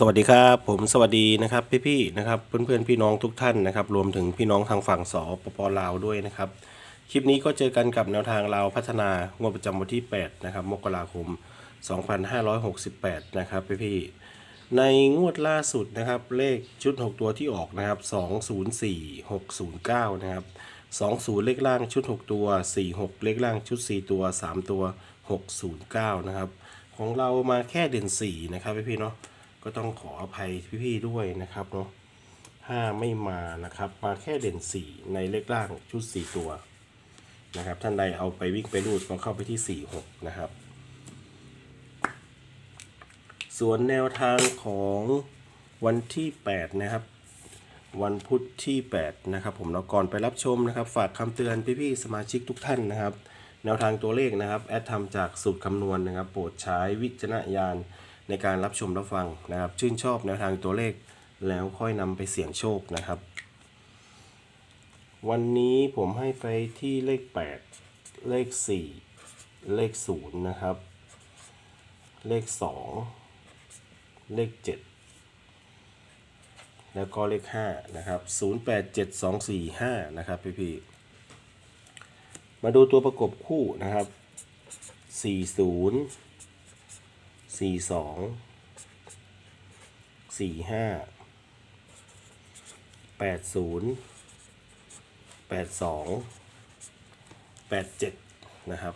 สวัสดีครับผมสวัสดีนะครับพี่ๆนะครับเพื่อนๆพี่น้องทุกท่านนะครับรวมถึงพี่น้องทางฝั่งสปปลาวด้วยนะครับคลิปนี้ก็เจอกันกับแนวทางเราวพัฒนางวดประจำวันที่8นะครับมกราคม 2568นะครับพี่ๆในงวดล่าสุดนะครับเลขชุด 6 ตัวที่ออกนะครับ204 609นะครับ20 เลขล่างชุด 6 ตัว 46 เลขล่างชุด 4 ตัว 3 ตัว 609นะครับของเรามาแค่เด่น4นะครับพี่ๆเนาะ ก็ต้องขออภัยพี่ๆด้วยนะครับเนาะถ้าไม่มานะครับ มาแค่เด่น 4 ในเลขล่างชุด 4 ตัวนะครับ ท่านใดเอาไปวิ่งไปรูดก็เข้าไปที่ 4 6 นะครับ ส่วนแนวทางของวันที่ 8 นะครับ วันพุธที่ 8 นะครับ ผมแล้วก่อนไปรับชมนะครับ ฝากคำเตือนพี่ๆสมาชิกทุกท่านนะครับ แนวทางตัวเลขนะครับ แอดทำจากสูตรคำนวณนะครับ โปรดใช้วิจารณญาณ ในการรับชมรับฟังนะครับ ชื่นชอบแนวทางตัวเลขแล้วค่อยนำไปเสี่ยงโชคนะครับ วันนี้ผมให้ไปที่เลข 8 เลข 4 เลข 0 นะครับ เลข 2 เลข 7 แล้วก็เลข 5 นะครับ 087245 นะครับพี่ๆมาดูตัวประกบคู่นะครับ 40 42 45 80 82 87นะครับ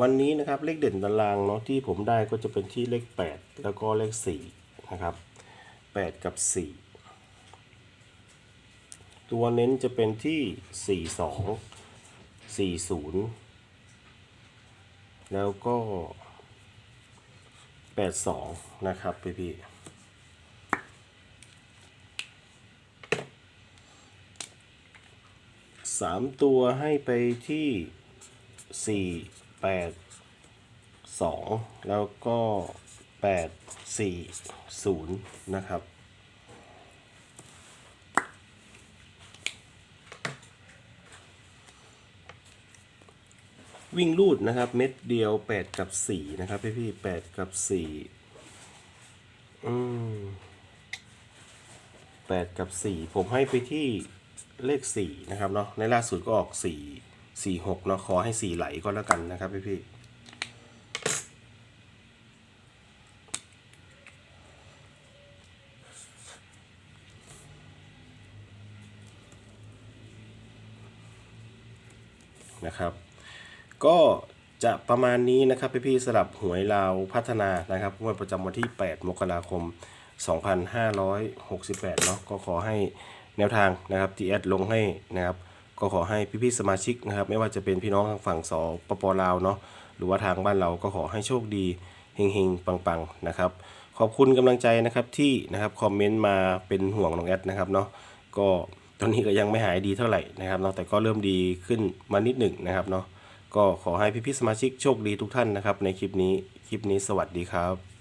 วันนี้นะครับเลขเด่นตารางเนาะที่ผมได้ก็จะเป็นที่เลข 8 แล้วก็เลข 4 นะครับ 8 กับ 4 ตัวเน้นจะเป็นที่ 42 40 แล้วก็ 82 นะครับพี่พี่สามตัวให้ไปที่ 4 8 2 แล้วก็ 8 4 0 นะครับ วิ่งรูดนะครับ เม็ดเดียว 8 กับ 4 นะครับ พี่พี่8กับ 4 อืม8กับ 4 ผมให้ไปที่เลข 4 นะครับเนาะในล่าสุดก็ออก 4 4 6เนาะขอให้ 4 ไหลก็แล้วกันนะครับ พี่พี่นะครับ ก็จะประมาณนี้นะครับพี่ๆสำหรับหวยลาวพัฒนานะครับงวดประจำวันที่ 8 มกราคม 2568 เนาะก็ขอให้แนวทางนะครับที่แอดลงให้นะครับ ก็ขอให้พี่ๆสมาชิกนะครับ ไม่ว่าจะเป็นพี่น้องทางฝั่งสปปลาวเนาะหรือว่าทางบ้านเราก็ขอให้โชคดีเฮงๆ ปังๆนะครับ ขอบคุณกำลังใจนะครับที่นะครับคอมเมนต์มาเป็นห่วงน้องแอดนะครับเนาะก็ตอนนี้ก็ยังไม่หายดีเท่าไหร่นะครับเนาะแต่ก็เริ่มดีขึ้นมานิดหนึ่งนะครับเนาะ ก็ขอให้พี่ๆสมาชิกโชคดีทุกท่านนะครับ ในคลิปนี้ คลิปนี้สวัสดีครับ